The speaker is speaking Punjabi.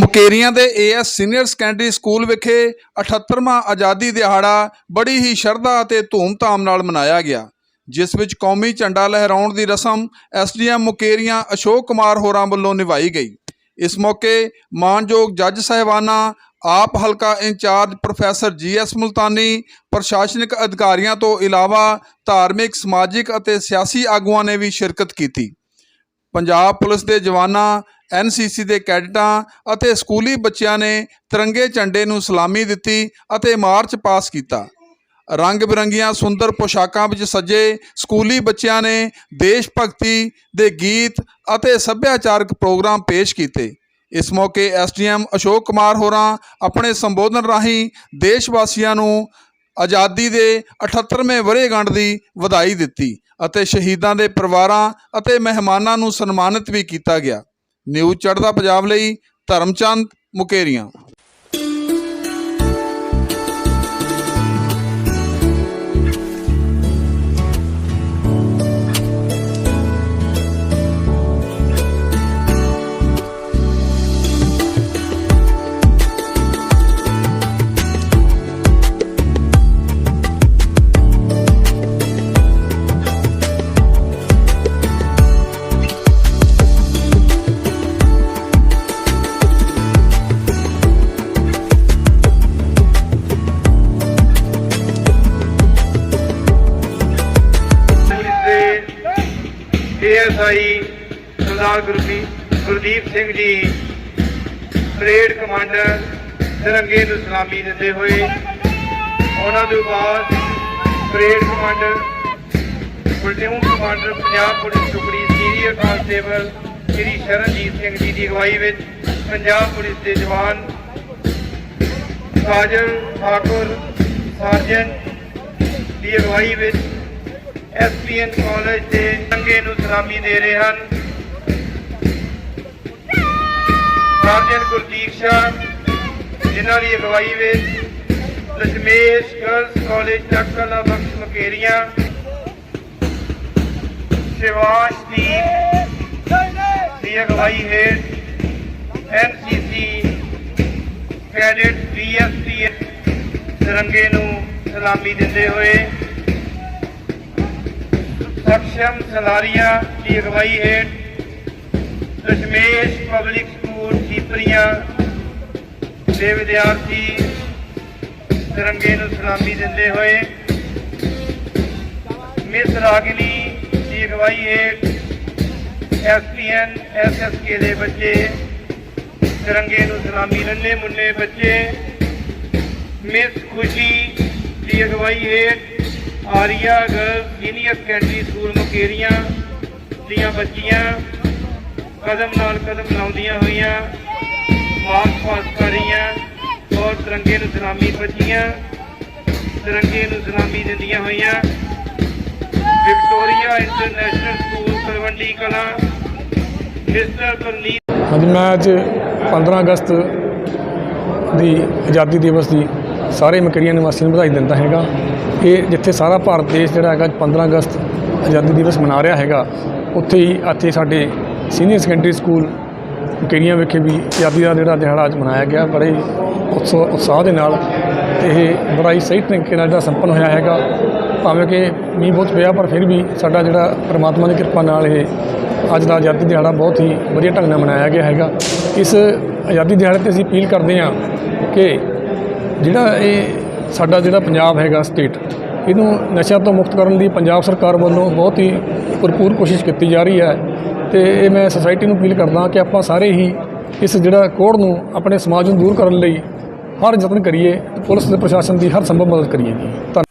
ਮੁਕੇਰੀਆਂ ਦੇ ਏਐਸ ਸੀਨੀਅਰ ਸੈਕੰਡਰੀ ਸਕੂਲ ਵਿਖੇ 78ਵਾਂ ਆਜ਼ਾਦੀ ਦਿਹਾੜਾ ਬੜੀ ਹੀ ਸ਼ਰਧਾ ਅਤੇ ਧੂਮ-ਧਾਮ ਨਾਲ ਮਨਾਇਆ ਗਿਆ, ਜਿਸ ਵਿੱਚ ਕੌਮੀ ਝੰਡਾ ਲਹਿਰਾਉਣ ਦੀ ਰਸਮ ਐਸਡੀਐਮ ਮੁਕੇਰੀਆਂ ਅਸ਼ੋਕ ਕੁਮਾਰ ਹੋਰਾਂ ਵੱਲੋਂ ਨਿਭਾਈ ਗਈ। ਇਸ ਮੌਕੇ ਮਾਨਯੋਗ ਜੱਜ ਸਾਹਿਬਾਨਾਂ, ਆਪ ਹਲਕਾ ਇੰਚਾਰਜ ਪ੍ਰੋਫੈਸਰ ਜੀਐਸ ਮੁਲਤਾਨੀ, ਪ੍ਰਸ਼ਾਸਨਿਕ ਅਧਿਕਾਰੀਆਂ ਤੋਂ ਇਲਾਵਾ ਧਾਰਮਿਕ, ਸਮਾਜਿਕ ਅਤੇ ਸਿਆਸੀ ਆਗੂਆਂ ਨੇ ਵੀ ਸ਼ਿਰਕਤ ਕੀਤੀ। ਪੰਜਾਬ ਪੁਲਿਸ ਦੇ ਜਵਾਨਾਂ ਐਨਸੀਸੀ ਦੇ ਕੈਡਟਾਂ ਅਤੇ ਸਕੂਲੀ ਬੱਚਿਆਂ ਨੇ ਤਿਰੰਗੇ ਝੰਡੇ ਨੂੰ ਸਲਾਮੀ ਦਿੱਤੀ ਅਤੇ ਮਾਰਚ ਪਾਸ ਕੀਤਾ। ਰੰਗ ਬਿਰੰਗੀਆਂ ਸੁੰਦਰ ਪੋਸ਼ਾਕਾਂ ਵਿੱਚ ਸਜੇ ਸਕੂਲੀ ਬੱਚਿਆਂ ਨੇ ਦੇਸ਼ ਭਗਤੀ ਦੇ ਗੀਤ ਅਤੇ ਸੱਭਿਆਚਾਰਕ ਪ੍ਰੋਗਰਾਮ ਪੇਸ਼ ਕੀਤੇ। ਇਸ ਮੌਕੇ ਐਸਡੀਐਮ ਅਸ਼ੋਕ ਕੁਮਾਰ ਹੋਰਾਂ ਆਪਣੇ ਸੰਬੋਧਨ ਰਾਹੀਂ ਦੇਸ਼ ਵਾਸੀਆਂ ਨੂੰ ਆਜ਼ਾਦੀ ਦੇ 78ਵੇਂ ਵਰ੍ਹੇਗੰਢ ਦੀ ਵਧਾਈ ਦਿੱਤੀ ਅਤੇ ਸ਼ਹੀਦਾਂ ਦੇ ਪਰਿਵਾਰਾਂ ਅਤੇ ਮਹਿਮਾਨਾਂ ਨੂੰ ਸਨਮਾਨਿਤ ਵੀ ਕੀਤਾ ਗਿਆ। ਨਿਊਜ਼ ਚੜ੍ਹਦਾ ਪੰਜਾਬ ਲਈ Dharamchand Mukerian ASI Sardar Gurdeep Gurdeep Singh ji, parade commander ਤਿਰੰਗੇ ਨੂੰ ਸਲਾਮੀ ਦਿੰਦੇ ਹੋਏ ਉਹਨਾਂ ਦੇ ਬਾਅਦ parade commander platoon commander, Punjab police ਟੁਕੜੀ senior constable Shri Sharanjit Singh ji ਦੀ ਅਗਵਾਈ ਵਿੱਚ ਪੰਜਾਬ ਪੁਲਿਸ ਦੇ ਜਵਾਨ ਕਾਜਲ ਠਾਕੁਰ ਸਰਜਨ ਦੀ ਅਗਵਾਈ ਵਿੱਚ ਐਸਪੀਐਨ ਕਾਲਜ ਦੇ ਸੰਗੇ ਨੂੰ ਸਲਾਮੀ ਦੇ ਰਹੇ ਹਨ। ਸਰਜਨ ਗੁਰਦੀਪ ਸ਼ਾਹ, ਜਿਨ੍ਹਾਂ ਦੀ ਅਗਵਾਈ ਵਿੱਚ ਦਸ਼ਮੇਸ਼ ਗਰਲਸ ਕਾਲਜ ਟੱਕਲਾ ਬਖਸ਼ ਮਕੇਰੀਆਂ ਸ਼ਿਵਾਸ਼ਦੀਪ ਦੀ ਅਗਵਾਈ ਹੇਠ ਐਨਸੀਸੀ ਕੈਡਟ ਬੀਐਸਪੀ ਤਿਰੰਗੇ ਨੂੰ ਸਲਾਮੀ ਦਿੰਦੇ ਹੋਏ ਸਖਸ਼ਮ ਸਲਾਰੀਆ ਦੀ ਅਗਵਾਈ ਹੇਠ ਦਸ਼ਮੇਸ਼ ਪਬਲਿਕ ਸਕੂਲ ਸੀਪਰੀਆਂ ਦੇ ਵਿਦਿਆਰਥੀ ਤਿਰੰਗੇ ਨੂੰ ਸਲਾਮੀ ਦਿੰਦੇ ਹੋਏ ਮਿਸ ਰਾਗਨੀ ਦੀ ਅਗਵਾਈ ਹੇਠ ਐਸਪੀਐਨ, ਐਸਐਸਕੇ ਦੇ ਬੱਚੇ ਤਿਰੰਗੇ ਨੂੰ ਸਲਾਮੀ ਨੰਨੇ ਮੁੰਨੇ ਬੱਚੇ। ਮਿਸ ਖੁਸ਼ੀ ਦੀ ਅਗਵਾਈ ਹੇਠ Arya girl, senior secondary school Mukerian, ਦੀਆਂ ਬੱਚੀਆਂ, ਕਦਮ ਨਾਲ ਕਦਮ ਲਾਉਂਦੀਆਂ ਹੋਈਆਂ ਮਾਰਚ ਪਾਸ ਕਰ ਰਹੀਆਂ, ਔਰ ਤਿਰੰਗੇ ਨੂੰ ਸਲਾਮੀ ਬੱਚੀਆਂ ਤਿਰੰਗੇ ਨੂੰ ਸਲਾਮੀ ਦਿੰਦੀਆਂ ਹੋਈਆਂ। ਵਿਕਟੋਰੀਆ ਇੰਟਰਨੈਸ਼ਨਲ ਸਕੂਲ ਤਲਵੰਡੀ ਕਲਾ, ਮਿਸਟਰ ਪਰਨੀਤ ਹਾਂਜੀ, ਮੈਂ ਅੱਜ 15 ਅਗਸਤ ਦੀ ਆਜ਼ਾਦੀ ਦਿਵਸ ਦੀ ਸਾਰੇ ਮਕਰੀਆਂ ਨਿਵਾਸੀਆਂ ਨੂੰ ਵਧਾਈ ਦਿੰਦਾ ਹੈਗਾ। ਇਹ ਜਿੱਥੇ ਸਾਰਾ ਭਾਰਤ ਦੇਸ਼ ਜਿਹੜਾ ਹੈਗਾ 15 ਅਗਸਤ ਆਜ਼ਾਦੀ ਦਿਵਸ ਮਨਾ ਰਿਹਾ ਹੈਗਾ, ਉੱਥੇ ਹੀ ਇੱਥੇ ਸਾਡੇ ਸੀਨੀਅਰ ਸੈਕੰਡਰੀ ਸਕੂਲ ਮਕਰੀਆਂ ਵਿਖੇ ਵੀ ਆਜ਼ਾਦੀ ਦਾ ਜਿਹੜਾ ਦਿਹਾੜਾ ਅੱਜ ਮਨਾਇਆ ਗਿਆ। ਬੜੇ ਹੀ ਉਤਸਵ, ਉਤਸ਼ਾਹ ਦੇ ਨਾਲ ਤੇ ਇਹ ਬੜਾ ਹੀ ਸਹੀ ਤਰੀਕੇ ਨਾਲ ਜਿਹੜਾ ਸੰਪੰਨ ਹੋਇਆ ਹੈਗਾ। ਭਾਵੇਂ ਕਿ ਮੀਂਹ ਬਹੁਤ ਪਿਆ, ਪਰ ਫਿਰ ਵੀ ਸਾਡਾ ਜਿਹੜਾ ਪ੍ਰਮਾਤਮਾ ਦੀ ਕਿਰਪਾ ਨਾਲ ਇਹ ਅੱਜ ਦਾ ਆਜ਼ਾਦੀ ਦਿਹਾੜਾ ਬਹੁਤ ਹੀ ਵਧੀਆ ਢੰਗ ਨਾਲ ਮਨਾਇਆ ਗਿਆ ਹੈਗਾ। ਇਸ ਆਜ਼ਾਦੀ ਦਿਹਾੜੇ ਤੇ ਅਸੀਂ ਅਪੀਲ ਕਰਦੇ ਹਾਂ ਕਿ ਜਿਹੜਾ ਇਹ ਸਾਡਾ ਜਿਹੜਾ ਪੰਜਾਬ ਹੈਗਾ ਸਟੇਟ ਇਹਨੂੰ ਨਸ਼ਿਆਂ ਤੋਂ ਮੁਕਤ ਕਰਨ ਦੀ ਪੰਜਾਬ ਸਰਕਾਰ ਵੱਲੋਂ ਬਹੁਤ ਹੀ ਭਰਪੂਰ ਕੋਸ਼ਿਸ਼ ਕੀਤੀ ਜਾ ਰਹੀ ਹੈ ਤੇ ਇਹ ਮੈਂ ਸੁਸਾਇਟੀ ਨੂੰ ਅਪੀਲ ਕਰਦਾ ਕਿ ਆਪਾਂ ਸਾਰੇ ਹੀ ਇਸ ਜਿਹੜਾ ਕੋੜ ਨੂੰ ਆਪਣੇ ਸਮਾਜ ਨੂੰ ਦੂਰ ਕਰਨ ਲਈ ਹਰ ਯਤਨ ਕਰੀਏ ਪੁਲਿਸ ਦੇ ਪ੍ਰਸ਼ਾਸਨ ਦੀ ਹਰ ਸੰਭਵ ਮਦਦ ਕਰੀਏ ਧੰਨਵਾਦ।